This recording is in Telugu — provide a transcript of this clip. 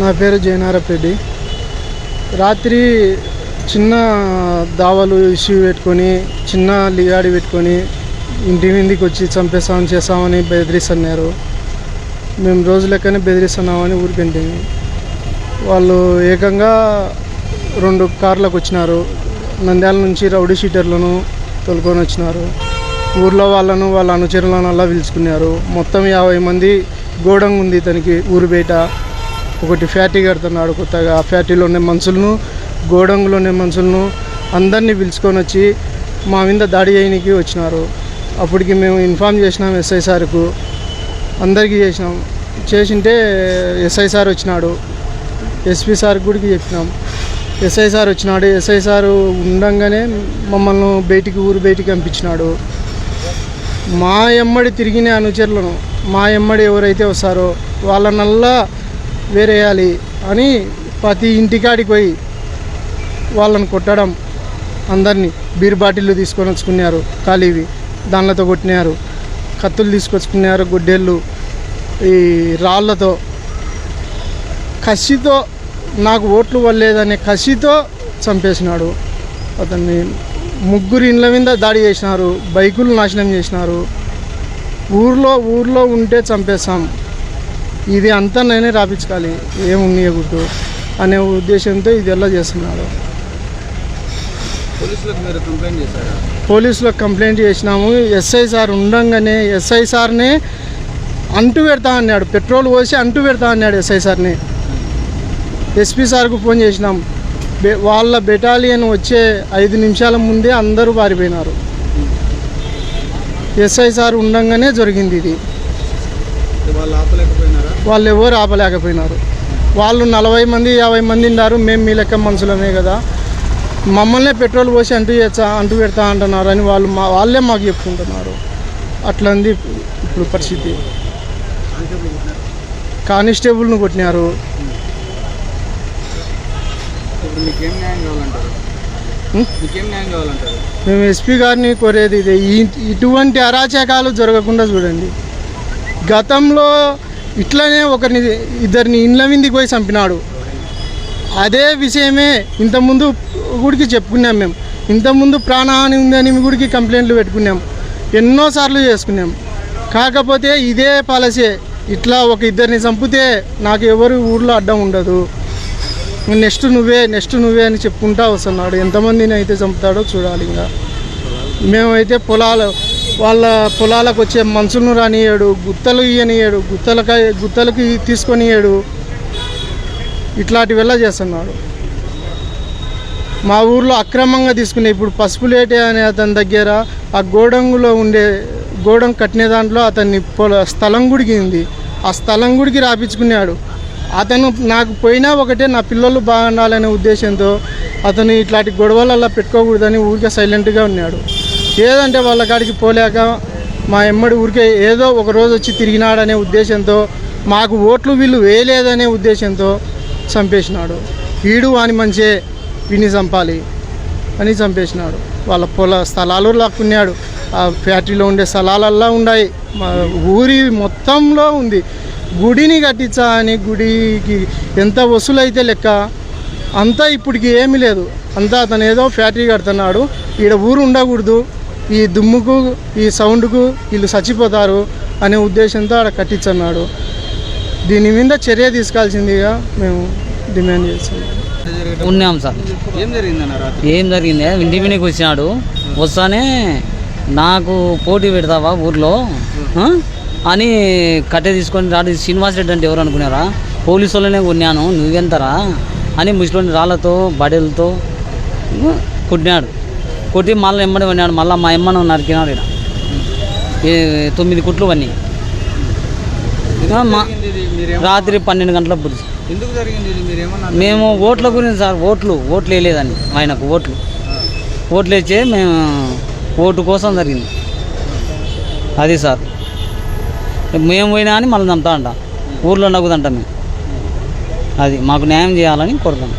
నా పేరు జయనారపెడ్డి రాత్రి చిన్న దావలు ఇష్యూ పెట్టుకొని చిన్న లిగాడి పెట్టుకొని ఇంటి మీదకి వచ్చి చంపేస్తామని చేస్తామని బెదిరిస్తున్నారు. మేము రోజు లెక్కనే బెదిరిస్తున్నామని ఊరికంటే వాళ్ళు ఏకంగా రెండు కార్లకు వచ్చినారు. నంద్యాల నుంచి రౌడీ షీటర్లను తోలుకొని వచ్చినారు. ఊర్లో వాళ్ళను వాళ్ళ అనుచరులను అలా పిలుచుకున్నారు. మొత్తం యాభై మంది గోడంగ్ ఉంది తనకి ఊరు బయట. ఒకటి ఫ్యాక్టరీ కడుతున్నాడు కొత్తగా. ఆ ఫ్యాక్టరీలో ఉన్న మనుషులను గోడంగులో ఉన్న మనుషులను అందరినీ పిలుచుకొని వచ్చి మా మీద దాడి చేయడానికి వచ్చినారు. అప్పటికి మేము ఇన్ఫామ్ చేసినాం ఎస్ఐ సార్కు. అందరికీ చేసినాం. చేసింటే ఎస్ఐ సార్ వచ్చినాడు. ఎస్పీ సార్ గుడికి చెప్పినాం. ఎస్ఐ సార్ వచ్చినాడు. ఎస్ఐ సార్ ఉండగానే మమ్మల్ని బయటికి ఊరు బయటికి పంపించినాడు. మా ఎమ్మడి తిరిగిన అనుచరులను మా ఎమ్మడి ఎవరైతే వస్తారో వాళ్ళనల్లా వేరేయాలి అని ప్రతి ఇంటికాడికి పోయి వాళ్ళని కొట్టడం అందరినీ బీర్ బాటిళ్ళు తీసుకొని వచ్చుకున్నారు ఖాళీవి దానిలతో కొట్టినారు కత్తులు తీసుకొచ్చుకున్నారు గుడ్డెళ్ళు ఈ రాళ్ళతో. కసితో నాకు ఓట్లు వల్లేదనే కసితో చంపేసినాడు అతన్ని ముగ్గురు ఇండ్ల మీద దాడి చేసినారు బైకులు నాశనం చేసినారు. ఊర్లో ఊర్లో ఉంటే చంపేస్తాం. ఇది అంతా నేనే రాపించుకోవాలి. ఏం ఉన్నయకూడదు అనే ఉద్దేశంతో ఇది ఎలా చేస్తున్నాడు పోలీసులకు కంప్లైంట్ చేసినాము. ఎస్ఐ సార్ ఉండంగానే ఎస్ఐ సార్ని అంటు పెడతా అన్నాడు. పెట్రోల్ పోసి అంటు పెడతా అన్నాడు ఎస్ఐ సార్ని. ఎస్పీ సార్కు ఫోన్ చేసినాం. వాళ్ళ బెటాలియన్ వచ్చే ఐదు నిమిషాల ముందే అందరూ పారిపోయినారు. ఎస్ఐ సార్ ఉండంగానే జరిగింది ఇది. వాళ్ళు ఎవరు ఆపలేకపోయినారు. వాళ్ళు నలభై మంది యాభై మంది ఉన్నారు. మేము మీ లెక్క మనుషులమే కదా. మమ్మల్నే పెట్రోల్ పోసి అంటూ చేస్తా అంటూ పెడతా అంటున్నారు అని వాళ్ళు మా వాళ్ళే మాకు చెప్పుకుంటున్నారు. అట్లా ఉంది ఇప్పుడు పరిస్థితి. కానిస్టేబుల్ను కొట్టినారు. ఇప్పుడు మీకేం న్యాయం కావాలంటారు? హ్మ్? మీకేం న్యాయం కావాలంటారు? మేము ఎస్పీ గారిని కోరేది ఇదే. ఇటువంటి అరాచకాలు జరగకుండా చూడండి. గతంలో ఇట్లనే ఒకరిని ఇద్దరిని ఇండ్ల మీదకి పోయి చంపినాడు. అదే విషయమే ఇంతకుముందు గుడికి చెప్పుకున్నాం మేము. ఇంతకుముందు ప్రాణహాని ఉందని గుడికి కంప్లైంట్లు పెట్టుకున్నాం. ఎన్నోసార్లు చేసుకున్నాం. కాకపోతే ఇదే పాలసీ. ఇట్లా ఒక ఇద్దరిని చంపితే నాకు ఎవరు ఊర్లో అడ్డం ఉండదు. నెక్స్ట్ నువ్వే నెక్స్ట్ నువ్వే అని చెప్పుకుంటా వస్తున్నాడు. ఎంతమందిని అయితే చంపుతాడో చూడాలి ఇంకా. మేమైతే పొలాలు వాళ్ళ పొలాలకు వచ్చే మనుషులను రానియాడు గుత్తలు ఇయ్యనియాడు గుత్తలకాయ గుత్తలకి తీసుకొనియాడు ఇట్లాంటివెల్లా చేస్తున్నాడు. మా ఊర్లో అక్రమంగా తీసుకునే ఇప్పుడు పసుపులేటే అనే అతని దగ్గర ఆ గోడంగులో ఉండే గోడం కట్టిన దాంట్లో అతన్ని పొల స్థలం గుడికి ఉంది ఆ స్థలం గుడికి రాపించుకున్నాడు. అతను నాకు పోయినా ఒకటే నా పిల్లలు బాగుండాలనే ఉద్దేశంతో అతను ఇట్లాంటి గొడవలల్లా పెట్టుకోకూడదని ఊరికే సైలెంట్గా ఉన్నాడు. ఏదంటే వాళ్ళ కాడికి పోలేక మా ఎమ్మడి ఊరికే ఏదో ఒక రోజు వచ్చి తిరిగినాడనే ఉద్దేశంతో మాకు ఓట్లు వీళ్ళు వేయలేదనే ఉద్దేశంతో చంపేసినాడు. వీడు వాని మంచే విని చంపాలి అని చంపేసినాడు. వాళ్ళ పొల స్థలాలు లాక్కున్నాడు. ఆ ఫ్యాక్టరీలో ఉండే స్థలాలల్లా ఉన్నాయి మా ఊరి మొత్తంలో ఉంది. గుడిని కట్టించా అని గుడికి ఎంత వసూలైతే లెక్క అంతా ఇప్పటికి ఏమీ లేదు. అంతా అతను ఏదో ఫ్యాక్టరీ కడుతున్నాడు. ఈడ ఊరు ఉండకూడదు. ఈ దుమ్ముకు ఈ సౌండ్కు వీళ్ళు చచ్చిపోతారు అనే ఉద్దేశంతో ఆడ కట్టించన్నాడు. దీని మీద చర్య తీసుకోవాల్సిందిగా మేము డిమాండ్ చేస్తున్నాం. ఉన్నాం సార్. ఏం జరిగిందన్న రాత్రి? ఏం జరిగింది? ఇంటి మీదకి వచ్చినాడు. వస్తానే నాకు పోటీ పెడతావా ఊర్లో? అని కట్టె తీసుకొని రాడు శ్రీనివాస్ రెడ్డి అంటే ఎవరు అనుకున్నారా? పోలీసు వాళ్ళనే కొన్నాను నువ్వెంతరా? అని ముసలోని రాళ్ళతో బడెలతో కొట్టినాడు. కొట్టి మళ్ళీ ఎమ్మడి కొన్నాడు మళ్ళీ మా ఎమ్మను నరికినాడు ఇక్కడ తొమ్మిది కుట్లు మీరేమో రాత్రి పన్నెండు గంటల పురుషు ఎందుకు జరిగింది మేము ఓట్ల గురించి సార్ ఓట్లు ఓట్లు వేయలేదని ఆయనకు ఓట్లు. ఓట్లు వేస్తే మేము ఓటు కోసం జరిగింది. అది సార్. మేము పోయినా అని మళ్ళీ నమ్ముతా అంట ఊర్లో నవ్వుదంట మేము. అది మాకు న్యాయం చేయాలని కోరుతాం